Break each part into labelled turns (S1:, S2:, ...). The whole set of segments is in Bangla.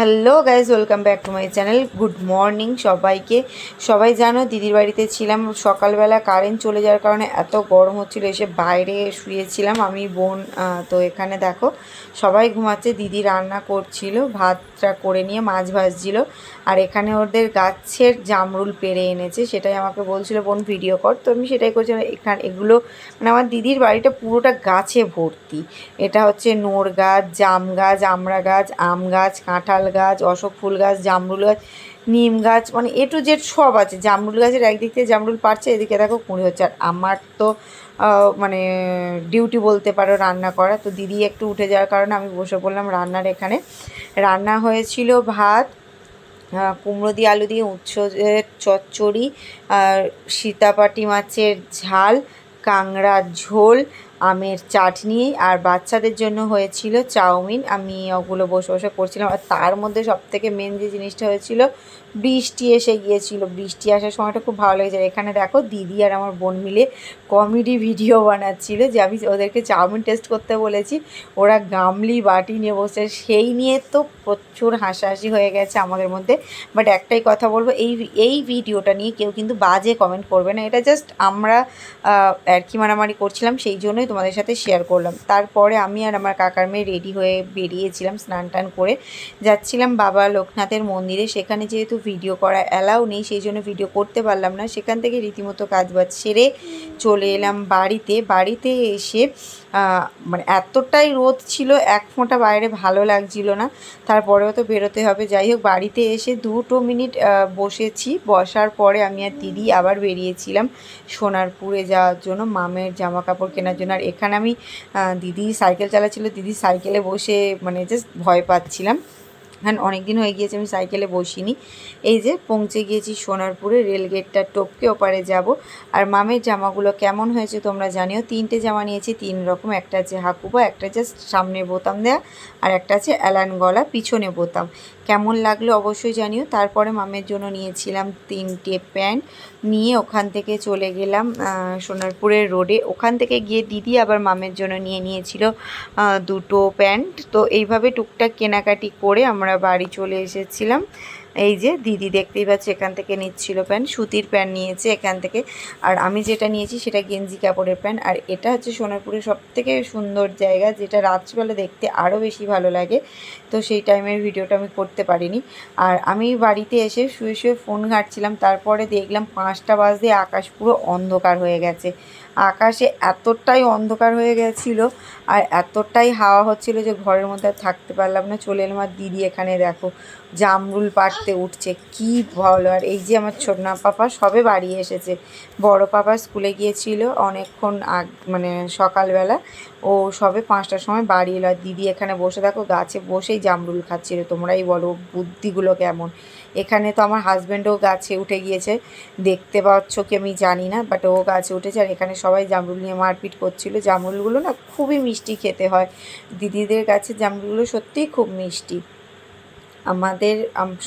S1: Hello guys welcome back to my channel good morning সবাইকে। সবাই জানো, দিদির বাড়িতে ছিলাম। সকালবেলা কারেন্ট চলে যাওয়ার কারণে এত গরম হচ্ছিল, এসে বাইরে শুয়েছিলাম। আমি, বোন তো এখানে দেখো, সবাই ঘুমাচ্ছে, দিদি রান্না করছিল, ভাতটা করে নিয়ে মাছ ভাজছিল, আর এখানে ওদের গাছের জামরুল পেরে এনেছে, সেটাই আমাকে বলছিল, বোন ভিডিও কর। তো আমি সেটাই করছিলাম, এখানে, এগুলো মানে আমার দিদির বাড়িটা পুরোটা গাছে ভর্তি। এটা হচ্ছে নোর গাছ জাম গাছ, আমড়া গাছ, আম গাছ, কাঁঠাল গাছ অশোক ফুল গাছ জামরুল গাছ, নিম গাছ মানে এ টু জেড সব আছে। জামরুল গাছের একদিক থেকে জামরুল পারছে, এদিকে দেখো কুঁড়ি হচ্ছে। আর আমার তো মানে ডিউটি বলতে পারো রান্না করা। তো দিদি একটু উঠে যাওয়ার কারণে আমি বসে পড়লাম রান্নার এখানে। রান্না হয়েছিল ভাত কুমড়ো দিয়ে আলু দিয়ে উচ্ছের চচ্চড়ি, আর সীতাপাটি মাছের ঝাল কাংড়ার ঝোল আমের চাটনি আর বাচ্চাদের জন্য হয়েছিল চাউমিন। আমি ওগুলো বসে বসে করছিলাম। আর তার মধ্যে সব থেকে মেন যে জিনিসটা হয়েছিল বৃষ্টি এসে গিয়েছিল। বৃষ্টি আসার সময়টা খুব ভালো লেগেছে এখানে দেখো দিদি আর আমার বোন মিলে কমেডি ভিডিও বানাচ্ছিল যে আমি ওদেরকে চাউমিন টেস্ট করতে বলেছি। ওরা গামলি বাটি নিয়ে বসে সেই নিয়ে তো প্রচুর হাসাহাসি হয়ে গেছে আমাদের মধ্যে। বাট একটাই কথা বলব, এই এই ভিডিওটা নিয়ে কেউ কিন্তু বাজে কমেন্ট করবে না। এটা জাস্ট আমরা আর কি মারামারি করছিলাম, সেই জন্যই তোমাদের সাথে শেয়ার করলাম। তারপরে আমি আর আমার কাকার মেয়ে রেডি হয়ে বেরিয়েছিলাম স্নান টান করে। যাচ্ছিলাম বাবা লোকনাথের মন্দিরে। সেখানে যেহেতু ভিডিও করা অ্যালাউ নেই, সেই জন্য ভিডিও করতে পারলাম না। সেখান থেকে রীতিমতো কাজ বাজ সেরে চলে এলাম বাড়িতে। বাড়িতে এসে মানে এতটাই রোদ ছিল, এক ফোঁটা বাইরে ভালো লাগছিল না। তারপরেও তো বেরোতে হবে। যাই হোক, বাড়িতে এসে দুটো মিনিট বসেছি। বসার পরে আমি আর দিদি আবার বেরিয়েছিলাম সোনারপুরে যাওয়ার জন্য, মামের জামা কাপড় কেনার জন্য। আর এখানে আমি দিদি সাইকেল চালাচ্ছিল। দিদি সাইকেলে বসে মানে জাস্ট ভয় পাচ্ছিলাম। হ্যাঁ অনেক দিন হয়ে গিয়েছে, আমি সাইকেলে বসিনি। এই যে পৌঁছে গিয়েছি সোনারপুরে রেলগেটটা টপকে ওপারে যাব। আর মামের জামাগুলো কেমন হয়েছে তোমরা জানিও। তিনটে জামা নিয়েছি, তিন রকম, একটা আছে হাকুবা, একটা জাস্ট সামনে বোতাম দেয়া, আর একটা আছে অ্যালান গলা, পিছনে বোতাম। কেমন লাগল অবশ্যই জানিও। তারপরে মামের জন্য নিয়েছিলাম তিনটে প্যান্ট। নিয়ে ওখান থেকে চলে গেলাম সোনারপুরের রোডে। ওখান থেকে গিয়ে দিদি আবার মামের জন্য নিয়ে নিয়েছিল দুটো প্যান্ট। তো এইভাবে টুকটাক কেনাকাটি করে আমরা বাড়ি চলে এসেছিলাম। এই যে দিদি দেখতেই পাচ্ছি এখান থেকে নিচ্ছিল প্যান্ট, সুতির প্যান্ট নিয়েছে এখান থেকে। আর আমি যেটা নিয়েছি সেটা গেঞ্জি কাপড়ের প্যান্ট। আর এটা হচ্ছে সোনারপুরের সব থেকে সুন্দর জায়গা, যেটা রাত্রিবেলা দেখতে আরও বেশি ভালো লাগে। তো সেই টাইমের ভিডিওটা আমি করতে পারিনি। আর আমি বাড়িতে এসে শুয়ে শুয়ে ফোন ঘাঁটছিলাম, তারপরে দেখলাম পাঁচটা বাজে, আকাশ পুরো অন্ধকার হয়ে গেছে। আকাশে এতটাই অন্ধকার হয়ে গেছিল আর এতটাই হাওয়া হচ্ছিল যে ঘরের মধ্যে থাকতে পারলাম না। চলে এলাম আর দিদি এখানে দেখো, জামরুল পাড়তে উঠছে, কি ভালো। আর এই যে আমার ছোটনা পাপা সবে বাড়ি এসেছে। বড় পাপা স্কুলে গিয়েছিল অনেকক্ষণ আগ মানে সকালবেলা। ও সবে পাঁচটার সময় বাড়ি এলো। আর দিদি এখানে বসে দেখো গাছে বসেই জামরুল খাচ্ছিল। তোমরাই বলো, বুদ্ধিগুলো কেমন? এখানে তো আমার হাজব্যান্ডও গাছে উঠে গিয়েছে। দেখতে পাচ্ছ কি আমি জানি না বাট ও গাছে উঠেছে। আর এখানে সবাই জামরুল নিয়ে মারপিট করছিল। জামরুলগুলো না খুবই মিষ্টি খেতে হয়। দিদিদের কাছে জামরুলগুলো সত্যিই খুব মিষ্টি। আমাদের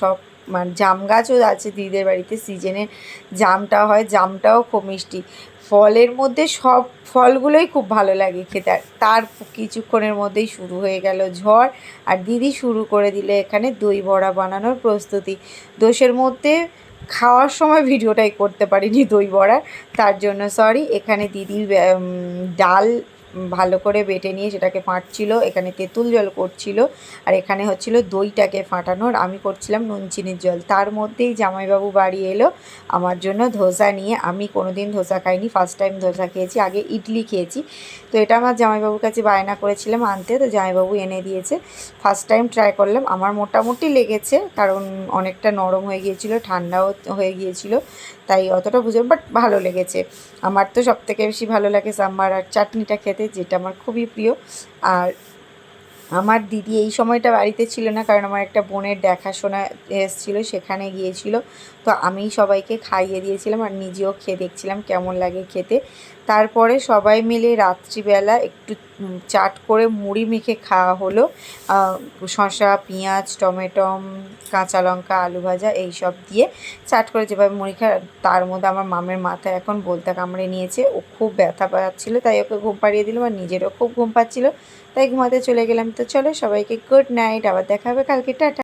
S1: সব মানে জাম গাছও আছে দিদিদের বাড়িতে সিজনে জামটা হয়, জামটাও খুব মিষ্টি। ফলের মধ্যে সব ফলগুলোই খুব ভালো লাগে খেতে। তার কিছুক্ষণের মধ্যেই শুরু হয়ে গেল ঝড়, আর দিদি শুরু করে দিলে এখানে দই বড়া বানানোর প্রস্তুতি। দোষের মধ্যে খাওয়ার সময় ভিডিওটাই করতে পারিনি দই বড়া, তার জন্য সরি এখানে দিদি ডাল ভালো করে বেটে নিয়ে সেটাকে ফাটছিল, এখানে তেঁতুল জল করছিল, আর এখানে হচ্ছিল দইটাকে ফাটানোর। আমি করছিলাম নুন, চিনির জল। তার মধ্যেই জামাইবাবু বাড়ি এলো, আমার জন্য ধোসা নিয়ে। আমি কোনোদিন ধোসা খাইনি ফার্স্ট টাইম ধোসা খেয়েছি, আগে ইডলি খেয়েছি। তো এটা আমার জামাইবাবুর কাছে বায়না করেছিলাম আনতে, তো জামাইবাবু এনে দিয়েছে। ফার্স্ট টাইম ট্রাই করলাম, আমার মোটামুটি লেগেছে, কারণ অনেকটা নরম হয়ে গিয়েছিল, ঠান্ডাও হয়ে গিয়েছিল, তাই অতটা বুঝে বাট ভালো লেগেছে। আমার তো সব থেকে বেশি ভালো লাগে সাম্বার আর চাটনিটা খেতে যেটা আমার খুবই প্রিয়। আর আমার দিদি এই সময়টা বাড়িতে ছিল না, কারণ আমার একটা বোনের দেখাশোনা এসেছিল, সেখানে গিয়েছিল। তো আমি সবাইকে খাইয়ে দিয়েছিলাম আর নিজেও খেয়ে দেখছিলাম কেমন লাগে খেতে। তারপরে সবাই মিলে রাত্রিবেলা একটু চাট করে মুড়ি মেখে খাওয়া হলো। শসা, পেঁয়াজ টমেটম কাঁচা লঙ্কা, আলু ভাজা এই সব দিয়ে চাট করে যেভাবে মুড়ি খায়, তার মধ্যে আমার মামের মাথায় এখন বলতে কামড়ে নিয়েছে। ও খুব ব্যথা পাচ্ছিলো, তাই ওকে ঘুম পাড়িয়ে দিলাম আর নিজেরও খুব ঘুম পাচ্ছিলো। তাই ঘুমাতে চলে গেলাম। তো চলো সবাইকে গুড নাইট, আবার দেখা হবে কালকে, টাটা।